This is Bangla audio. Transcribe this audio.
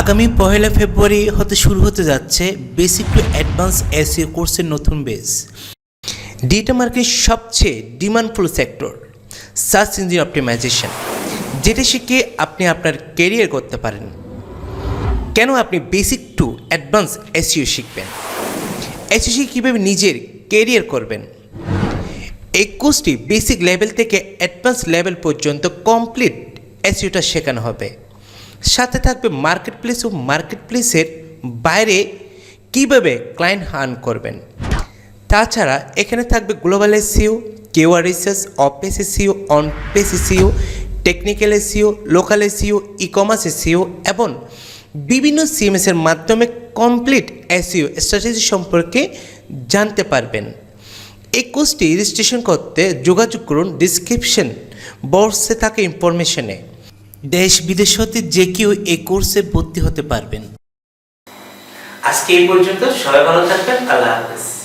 আগামী পহেলা ফেব্রুয়ারি হতে শুরু হতে যাচ্ছে বেসিক টু অ্যাডভান্স এসিও কোর্সের নতুন বেস। ডিটা মার্কেট সবচেয়ে demandful sector, search engine optimization, যেটা শিখে আপনি আপনার কেরিয়ার করতে পারেন। কেন আপনি বেসিক টু অ্যাডভান্স এসিও শিখবেন? এসিও শিখে কীভাবে নিজের কেরিয়ার করবেন? এই কোর্সটি বেসিক লেভেল থেকে অ্যাডভান্স লেভেল পর্যন্ত কমপ্লিট এসইওটা শেখানো হবে। সাথে থাকবে মার্কেট প্লেস ও মার্কেট প্লেসের বাইরে কীভাবে ক্লায়েন্ট হার্ন করবেন। তাছাড়া এখানে থাকবে global SEO keyword research off page SEO on page SEO technical SEO local SEO e commerce SEO এবং বিভিন্ন সিএমএসের মাধ্যমে কমপ্লিট এসিও স্ট্র্যাটেজি সম্পর্কে জানতে পারবেন। কোর্সটি রেজিস্ট্রেশন করতে যোগাযোগ করুন ডিসক্রিপশন বক্সে থাকে ইনফরমেশনে দেশ বিদেশ হতে যে কেউ এ কোর্সে ভর্তি হতে পারবেন। আজকে এই পর্যন্ত সবাই ভালো থাকবেন, আল্লাহ হাফেজ।